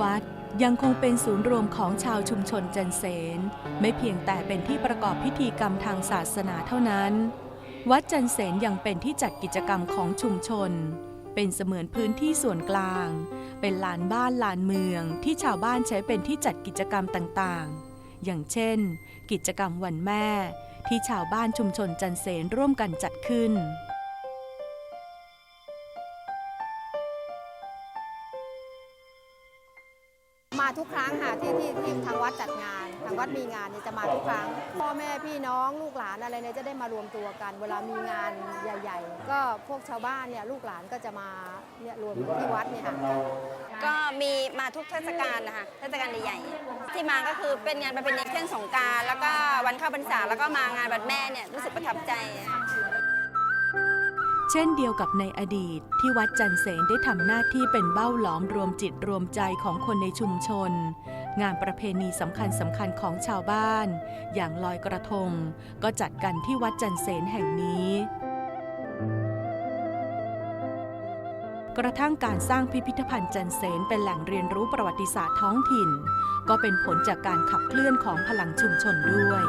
วัดยังคงเป็นศูนย์รวมของชาวชุมชนจันเสน ไม่เพียงแต่เป็นที่ประกอบพิธีกรรมทางศาสนาเท่านั้น วัดจันเสนยังเป็นที่จัดกิจกรรมของชุมชน เป็นเสมือนพื้นที่ส่วนกลาง เป็นลานบ้านลานเมืองที่ชาวบ้านใช้เป็นที่จัดกิจกรรมต่างๆ อย่างเช่น กิจกรรมวันแม่ ที่ชาวบ้านชุมชนจันเสนร่วมกันจัดขึ้น มาทุกครั้งค่ะที่ที่ที่ทางวัดจัดงาน ทางวัดมีงานเนี่ยจะมาทุกครั้ง พ่อแม่พี่น้องลูกหลานอะไรเนี่ยจะได้มารวมตัวกัน เวลามีงานใหญ่ ๆ ก็พวกชาวบ้านเนี่ยลูกหลานก็จะมาเนี่ยรวมที่วัดเนี่ยค่ะก็มีมาทุกเทศกาลนะคะเทศกาลใหญ่ๆที่มาก็คือเป็นงานประเพณีเช่นสงการแล้วก็วันเข้าพรรษาแล้วก็มางานวันแม่เนี่ยรู้สึกประทับใจ เช่นเดียวกับในอดีตที่วัดจันเสนได้ทำหน้าที่เป็นเบ้าหลอมรวมจิตรวมใจของคนในชุมชน งานประเพณีสำคัญสำคัญของชาวบ้าน อย่างลอยกระทง ก็จัดกันที่วัดจันเสนแห่งนี้ กระทั่งการสร้างพิพิธภัณฑ์จันเสนเป็นแหล่งเรียนรู้ประวัติศาสตร์ท้องถิ่น ก็เป็นผลจากการขับเคลื่อนของพลังชุมชนด้วย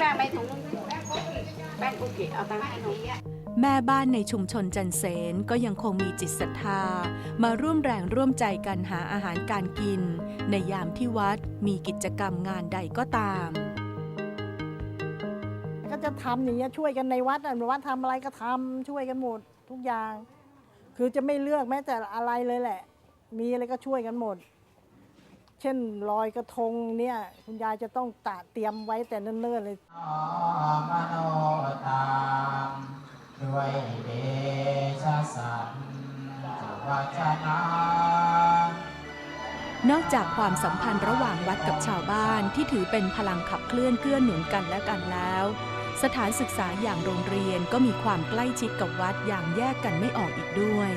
ป้งไปถุงแป้งกุกิเอาตังค์ให้หนูแม่บ้านในชุมชนจันเสนก็ยังคงมีจิตศรัทธา มาร่วมแรงร่วมใจกันหาอาหารการกิน ในยามที่วัดมีกิจกรรมงานใดก็ตาม ก็จะทำอย่างเงี้ยช่วยกันในวัดอะวัดทำอะไรก็ทำช่วยกันหมดทุกอย่าง คือจะไม่เลือกแม้แต่อะไรเลยแหละ มีอะไรก็ช่วยกันหมด เช่นลอยกระทงเนี่ยคุณยายจะต้องตะเตรียมไว้แต่เนิ่นๆเลยมโนตังด้วยเดชสัมวัจนานอกจากความสัมพันธ์ระหว่างวัดกับชาวบ้านที่ถือเป็นพลังขับเคลื่อนเกื้อหนุนกันและกันแล้ว สถานศึกษาอย่างโรงเรียนก็มีความใกล้ชิดกับวัดอย่างแยกกันไม่ออกอีกด้วย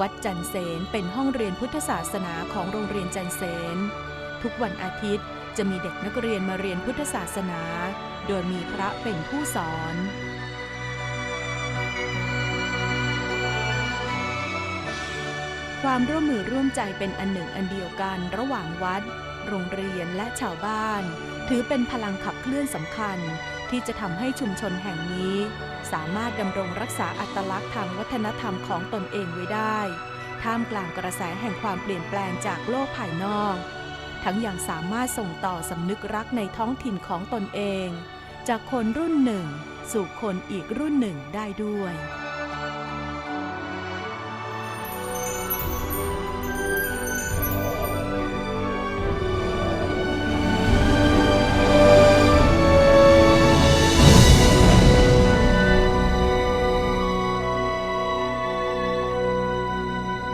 วัดจันเสนเป็นห้องเรียนพุทธศาสนาของโรงเรียนจันเสนทุกวันอาทิตย์จะมีเด็กนักเรียนมาเรียนพุทธศาสนา โดยมีพระเป็นผู้สอน ความร่วมมือร่วมใจเป็นอันหนึ่งอันเดียวกันระหว่างวัด โรงเรียนและชาวบ้าน ถือเป็นพลังขับเคลื่อนสำคัญ ที่จะทำให้ชุมชนแห่งนี้ สามารถดำรงรักษาอัตลักษณ์ทางวัฒนธรรมของตนเองไว้ได้ ท่ามกลางกระแสแห่งความเปลี่ยนแปลงจากโลกภายนอก ทั้งยังสามารถส่งต่อสำนึกรักในท้องถิ่นของตนเอง จากคนรุ่นหนึ่ง สู่คนอีกรุ่นหนึ่งได้ด้วย